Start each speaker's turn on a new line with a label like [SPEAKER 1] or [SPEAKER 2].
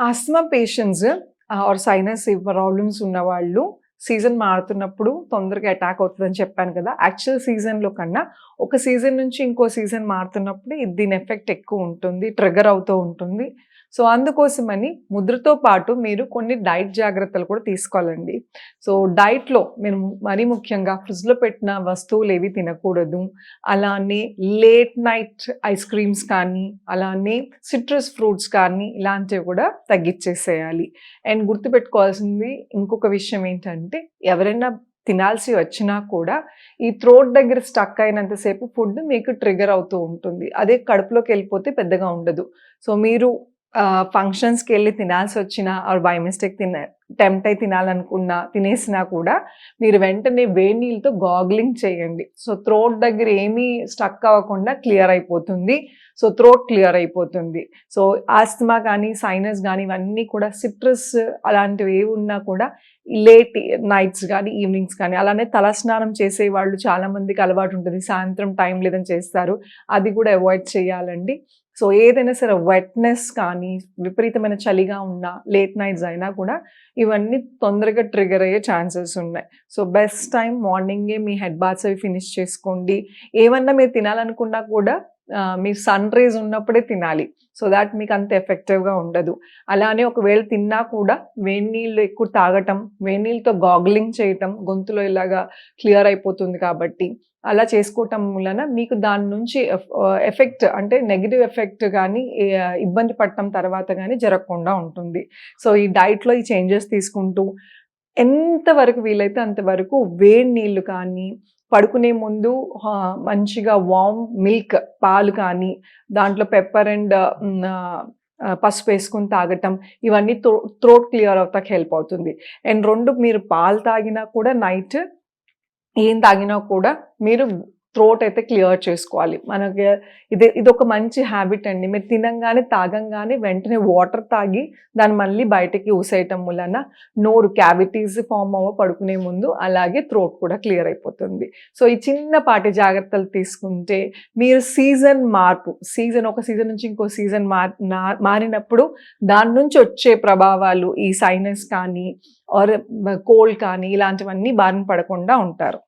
[SPEAKER 1] Asthma patients or sinus problems ఉన్నవాళ్ళు season మారుతున్నప్పుడు తొందరగా అటాక్ అవుతుందని చెప్పాను కదా. యాక్చువల్ సీజన్లో కన్నా ఒక సీజన్ నుంచి ఇంకో సీజన్ మారుతున్నప్పుడు దీని ఎఫెక్ట్ ఎక్కువ ఉంటుంది ట్రిగర్ అవుతూ ఉంటుంది. సో అందుకోసమని ముద్రతో పాటు మీరు కొన్ని డైట్ జాగ్రత్తలు కూడా తీసుకోవాలండి. సో డైట్లో మీరు మరీ ముఖ్యంగా ఫ్రిడ్జ్లో పెట్టిన వస్తువులు ఏవి తినకూడదు. అలానే లేట్ నైట్ ఐస్ క్రీమ్స్ కానీ అలానే సిట్రస్ ఫ్రూట్స్ కానీ ఇలాంటివి కూడా తగ్గించేసేయాలి. అండ్ గుర్తుపెట్టుకోవాల్సింది ఇంకొక విషయం ఏంటంటే ఎవరైనా తినాల్సి వచ్చినా కూడా ఈ థ్రోట్ దగ్గర స్టక్ అయినంతసేపు ఫుడ్ మీకు ట్రిగర్ అవుతూ ఉంటుంది. అదే కడుపులోకి వెళ్ళిపోతే పెద్దగా ఉండదు. సో మీరు ఫంక్షన్స్కి వెళ్ళి తినాల్సి వచ్చినా ఆర్ బై మిస్టేక్ తిన టెంప్ట్ అయి తినాలనుకున్నా తినేసినా కూడా మీరు వెంటనే వేడి నీళ్ళతో గాగ్లింగ్ చేయండి. సో థ్రోట్ దగ్గర ఏమీ స్టక్ అవ్వకుండా క్లియర్ అయిపోతుంది. సో థ్రోట్ క్లియర్ అయిపోతుంది. సో ఆస్తమా కానీ సైనస్ కానీ ఇవన్నీ కూడా సిట్రస్ అలాంటివి ఏవి ఉన్నా కూడా లేట్ నైట్స్ కానీ ఈవినింగ్స్ కానీ అలానే తలస్నానం చేసే వాళ్ళు చాలామందికి అలవాటు ఉంటుంది. సాయంత్రం టైం లేదని చేస్తారు. అది కూడా అవాయిడ్ చేయాలండి. సో ఏదైనా సరే వెట్నెస్ కానీ విపరీతమైన చలిగా ఉన్నా లేట్ నైట్స్ అయినా కూడా ఇవన్నీ తొందరగా ట్రిగర్ అయ్యే ఛాన్సెస్ ఉన్నాయి. సో బెస్ట్ టైం మార్నింగే మీ హెడ్ బాత్స్ అవి ఫినిష్ చేసుకోండి. ఏమన్నా మీరు తినాలనుకున్నా కూడా మీ మీరు సన్ రేజ్ ఉన్నప్పుడే తినాలి. సో దాట్ మీకు అంత ఎఫెక్టివ్గా ఉండదు. అలానే ఒకవేళ తిన్నా కూడా వేడి నీళ్ళు ఎక్కువ తాగటం వేడి నీళ్ళతో గాగ్లింగ్ చేయటం గొంతులో ఇలాగా క్లియర్ అయిపోతుంది కాబట్టి అలా చేసుకోవటం వలన మీకు దాని నుంచి ఎఫెక్ట్ అంటే నెగిటివ్ ఎఫెక్ట్ కానీ ఇబ్బంది పడటం తర్వాత కానీ జరగకుండా ఉంటుంది. సో ఈ డైట్లో ఈ చేంజెస్ తీసుకుంటూ ఎంతవరకు వీలైతే అంతవరకు వేడి నీళ్ళు కానీ పడుకునే ముందు మంచిగా వామ్ మిల్క్ పాలు కానీ దాంట్లో పెప్పర్ అండ్ పసుపు వేసుకుని తాగటం ఇవన్నీ త్రో త్రోట్ క్లియర్ అవుతాకి హెల్ప్ అవుతుంది. అండ్ రెండు మీరు పాలు తాగినా కూడా నైట్ ఏం తాగినా కూడా మీరు థ్రోట్ అయితే క్లియర్ చేసుకోవాలి. మనకి ఇది ఇది ఒక మంచి హ్యాబిట్ అండి. మీరు తినంగానే తాగంగానే వెంటనే వాటర్ తాగి దాన్ని మళ్ళీ బయటకి ఊసేయటం వలన నోరు క్యావిటీస్ ఫామ్ అవ్వ పడుకునే ముందు అలాగే థ్రోట్ కూడా క్లియర్ అయిపోతుంది. సో ఈ చిన్నపాటి జాగ్రత్తలు తీసుకుంటే మీరు సీజన్ మార్పు సీజన్ ఒక సీజన్ నుంచి ఇంకో సీజన్ మారినప్పుడు దాని నుంచి వచ్చే ప్రభావాలు ఈ సైనస్ కానీ ఆర్ కోల్డ్ కానీ ఇలాంటివన్నీ బారిన పడకుండా ఉంటారు.